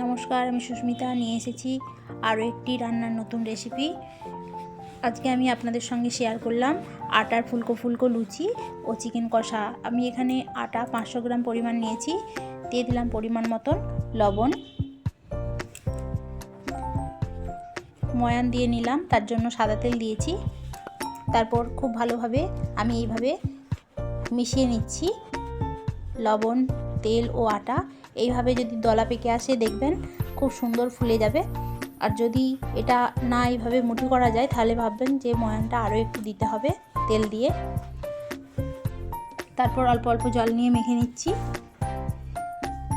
নমস্কার, আমি সুস্মিতা। নিয়ে এসেছি আরও একটি রান্নার নতুন রেসিপি আজকে আমি আপনাদের সঙ্গে শেয়ার করলাম আটার ফুলকো ফুলকো লুচি ও চিকেন কষা। আমি এখানে আটা পাঁচশো গ্রাম পরিমাণ নিয়েছি, দিয়ে দিলাম পরিমাণ মতন লবণ। ময়ান দিয়ে নিলাম, তার জন্য সাদা তেল দিয়েছি। তারপর খুব ভালোভাবে আমি এইভাবে মিশিয়ে নিচ্ছি লবণ, তেল ও আটা। এইভাবে যদি দলা পেকে আসে, দেখবেন খুব সুন্দর ফুলে যাবে। আর যদি এটা না এইভাবে মুঠি করা যায়, তাহলে ভাববেন যে ময়ানটা আরও একটু দিতে হবে তেল দিয়ে। তারপর অল্প অল্প জল নিয়ে মেখে নিচ্ছি।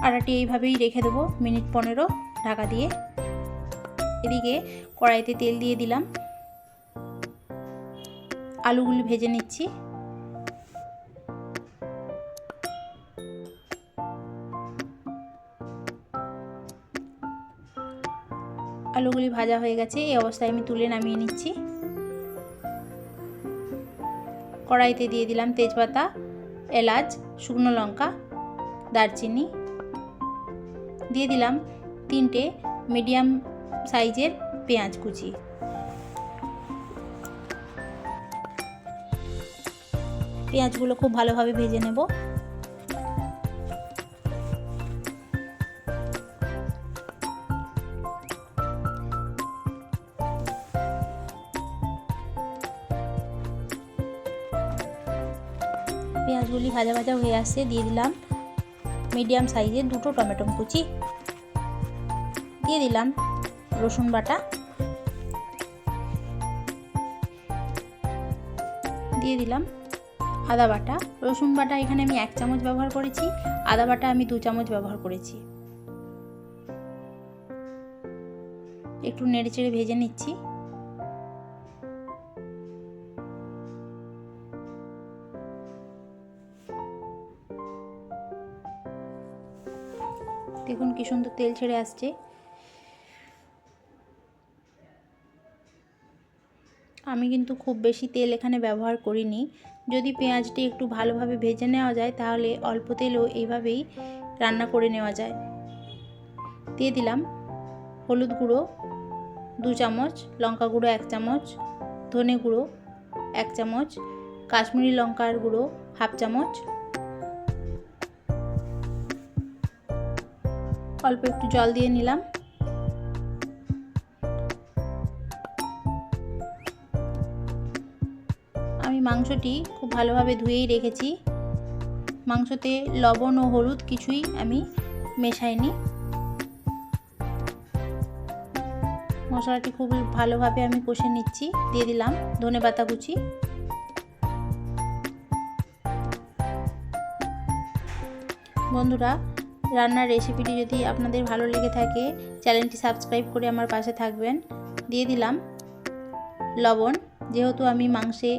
আটাটি এইভাবেই রেখে দেবো, মিনিট পনেরো ঢাকা দিয়ে। এদিকে কড়াইতে তেল দিয়ে দিলাম। আলুগুলি ভেজে নিচ্ছি। আলুগুলি ভাজা হয়ে গেছে, এই অবস্থায় আমি তুলে নামিয়ে নিচ্ছি। কড়াইতে দিয়ে দিলাম তেজপাতা, এলাচ, শুকনো লঙ্কা, দারচিনি। দিয়ে দিলাম তিনটে মিডিয়াম সাইজের পেঁয়াজ কুচি। পেঁয়াজগুলো খুব ভালোভাবে ভেজে নেব। পেঁয়াজগুলি ভাজা ভাজা হয়ে আসছে, দিয়ে দিলাম মিডিয়াম সাইজের দুটো টমেটো কুচি। দিয়ে দিলাম রসুন বাটা। দিয়ে দিলাম আদা বাটা। রসুন বাটা এখানে আমি এক চামচ ব্যবহার করেছি, আদা বাটা আমি দু চামচ ব্যবহার করেছি। একটু নেড়ে চেড়ে ভেজে নিচ্ছি। দেখুন কি সুন্দর তেল ছেড়ে আসছে। আমি কিন্তু খুব বেশি তেল এখানে ব্যবহার করিনি। যদি পেঁয়াজটি একটু ভালোভাবে ভেজে নেওয়া যায়, তাহলে অল্প তেলও এইভাবেই রান্না করে নেওয়া যায়। দিয়ে দিলাম হলুদ গুঁড়ো, দু চামচ, লঙ্কা গুঁড়ো এক চামচ, ধনে গুঁড়ো এক চামচ, কাশ্মীরি লঙ্কার গুঁড়ো হাফ চামচ অল্প একটু জল দিয়ে নিলাম। আমি মাংসটি খুব ভালোভাবে ধুয়েই রেখেছি। মাংসতে লবণ ও হলুদ কিছুই আমি মেশাইনি। মশলাটি খুব ভালোভাবে আমি কষে নিচ্ছি, দিয়ে দিলাম ধনে পাতা কুচি। বন্ধুরা রান্নার রেসিপিটি যদি আপনাদের ভালো লেগে থাকে, চ্যানেলটি সাবস্ক্রাইব করে আমার পাশে থাকবেন। দিয়ে দিলাম লবণ। যেহেতু আমি মাংসে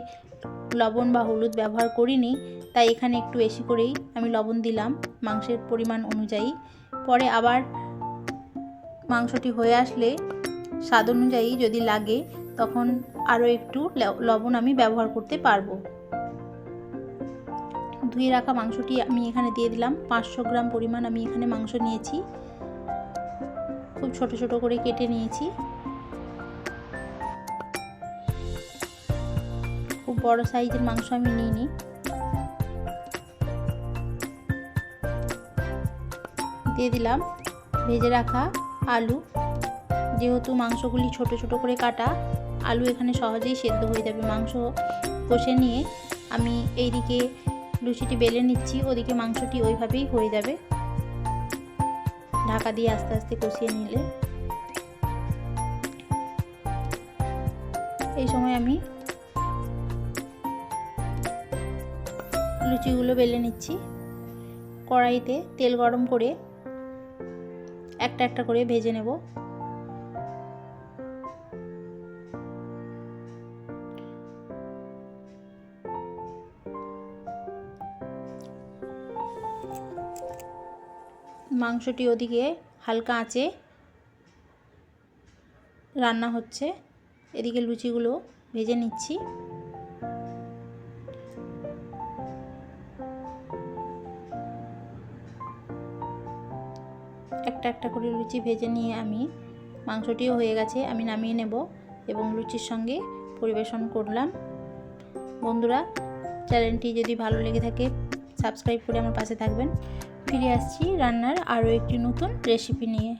লবণ বা হলুদ ব্যবহার করিনি, তাই এখানে একটু বেশি করেই আমি লবণ দিলাম মাংসের পরিমাণ অনুযায়ী। পরে আবার মাংসটি হয়ে আসলে স্বাদ অনুযায়ী যদি লাগে, তখন আরও একটু লবণ আমি ব্যবহার করতে পারব। ধুয়ে রাখা মাংসটি আমি এখানে দিয়ে দিলাম। পাঁচশো গ্রাম পরিমাণ আমি এখানে মাংস নিয়েছি। খুব ছোট ছোট করে কেটে নিয়েছি। খুব বড় সাইজের মাংস আমি নিইনি। দিয়ে দিলাম ভেজে রাখা আলু। যেহেতু মাংসগুলি ছোট ছোট করে কাটা, আলু এখানে সহজেই সেদ্ধ হয়ে যাবে। মাংস কষে নিয়ে আমি এইদিকে লুচিটি বেলে নিচ্ছি, ওদিকে মাংসটি ওইভাবেই হয়ে যাবে। ঢাকা দিয়ে আস্তে আস্তে কষিয়ে নিলে। এই সময় আমি লুচিগুলো বেলে নিচ্ছি। কড়াইতে তেল গরম করে একটা একটা করে ভেজে নেব। মাংসটি ওদিকে হালকা আঁচে রান্না হচ্ছে। এদিকে লুচিগুলো ভেজে নিচ্ছি। একটা একটা করে লুচি ভেজে নিয়ে আমি, মাংসটিও হয়ে গেছে, আমি নামিয়ে নেব এবং লুচির সঙ্গে পরিবেশন করলাম। বন্ধুরা, চ্যানেলটি যদি ভালো লেগে থাকে, সাবস্ক্রাইব করে আমার পাশে থাকবেন। ফিরে আসছি রান্নার আরও একটি নতুন রেসিপি নিয়ে।